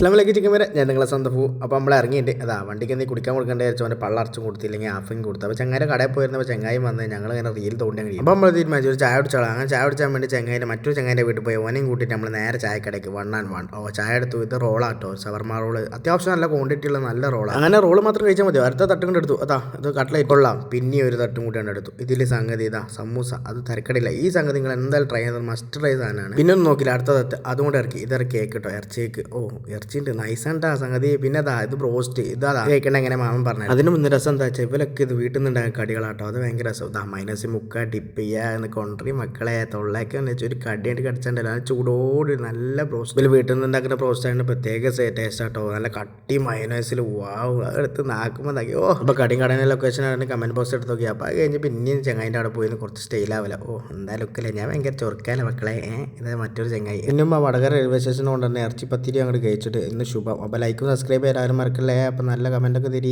അസ്ലാമലേക്ക് chicken വരെ ഞാൻ നിങ്ങളെ സ്വന്തം അപ്പോൾ നമ്മൾ ഇറങ്ങിയിട്ട് അതാ വണ്ടിക്ക് എന്തെങ്കിലും കുടിക്കാൻ കൊടുക്കേണ്ട വിചാരിച്ചു അവന്റെ പള്ള അടച്ചും കൊടുത്തില്ലെങ്കിൽ ഹാഫിങ് കൊടുത്തു. അപ്പോൾ ചങ്ങായി കടയിൽ പോയിരുന്നപ്പോൾ ചങ്ങായി വന്ന് ഞങ്ങൾ ഇങ്ങനെ റീൽ തോണ്ടി കഴിയും അപ്പോൾ നമ്മൾ തീരുമാനിച്ചു ഒരു ചായ കുടിച്ചോളാം. അങ്ങനെ ചായ കുടിച്ചാൽ വേണ്ടി ചങ്ങായിന്റെ മറ്റൊരു ചങ്ങായിന്റെ വീട്ടിൽ പോയി. ഓനെയും കൂട്ടിയിട്ട് നമ്മൾ നേരെ ചായക്കടയ്ക്ക് വൺ ആൻഡ് വൺ ഓ ചായ എടുത്തു. ഇത് റോളാട്ടോ സവർമാ റോൾ അത്യാവശ്യം നല്ല ക്വാണ്ടിറ്റി ഉള്ള നല്ല റോളാണ് അങ്ങനെ റോൾ മാത്രം കഴിച്ചാൽ മതി. അടുത്ത തട്ടും കൊണ്ട് എടുത്തു. അതാ ഇത് കട്ടിലേക്ക് കൊള്ളാം. പിന്നെ ഒരു തട്ടും കൂടി കൊണ്ട് എടുത്തു. ഇതിൽ സംഗതി ഇതാ സമൂസ. അത് തിരക്കടില്ല. ഈ സംഗതി നിങ്ങൾ എന്തായാലും ട്രൈ ചെയ്തത് മസ്റ്റ് ട്രൈ സാധനമാണ്. പിന്നെ നോക്കില്ല. അടുത്ത തട്ട്. അതുകൊണ്ട് ഇറക്കി. ഇതിറക്കി കേക്ക് കേട്ടോ ഇറച്ചി കേക്ക് ഓ നൈസാണ്ടാ ആ സംഗതി. പിന്നെ അതാ ഇത് ബ്രോസ്റ്റ്. ഇതാ കേൾക്കണ എങ്ങനെ മാമൻ പറഞ്ഞത്. അതിന് മുന്നേ രസം എന്താ വെച്ചാൽ ഇവരൊക്കെ ഇത് വീട്ടിൽ നിന്നുണ്ടായ കടികളാട്ടോ. അത് ഭയങ്കര രസം. ഇതാ മൈനസ് മുക്ക ഡിപ്പ് ചെയ്യുക എന്ന് കൊണ്ടറി മക്കളെ തൊള്ളയൊക്കെ വെച്ചാൽ ഒരു കടിയായിട്ട് കടിച്ചിട്ടുണ്ടല്ലോ അത് ചൂടോട് നല്ല ബ്രോസ്റ്റ്. ഇതിൽ വീട്ടിൽ നിന്ന് ഉണ്ടാക്കുന്ന ബ്രോസ്റ്റ് ആണ് പ്രത്യേക ടേസ്റ്റ് ആട്ടോ. നല്ല കട്ടി മൈനസിൽ വാവ്. അതെടുത്ത് നാക്കുമ്പോൾ എന്താക്കി ഓ അപ്പോൾ കടിയും കടയുടെ ലൊക്കേഷൻ ആണ് കമന്റ് ബോക്സ് എടുത്ത് നോക്കി. അപ്പോൾ അത് കഴിഞ്ഞ് പിന്നെയും ചങ്ങായിന്റെ അവിടെ പോയി കുറച്ച് സ്റ്റൈലാവില്ല ഓ എന്താ ലുക്കല്ലേ ഞാൻ ഭയങ്കര ചൊറുക്കാല മക്കളെ? ഏഹ് മറ്റൊരു ചങ്ങായി. ഇന്നും ആ വടകര റെയിൽവേ സ്റ്റേഷൻ കൊണ്ട് ഇറച്ചി പത്തിരി അങ്ങോട്ട് കഴിച്ചിട്ട് ഇന്ന് ശുഭം. അപ്പോൾ ലൈക്കും സബ്സ്ക്രൈബ് ചെയ്യാൻ ആരും മറക്കല്ലേ? അപ്പോൾ നല്ല കമന്റൊക്കെ തിരി.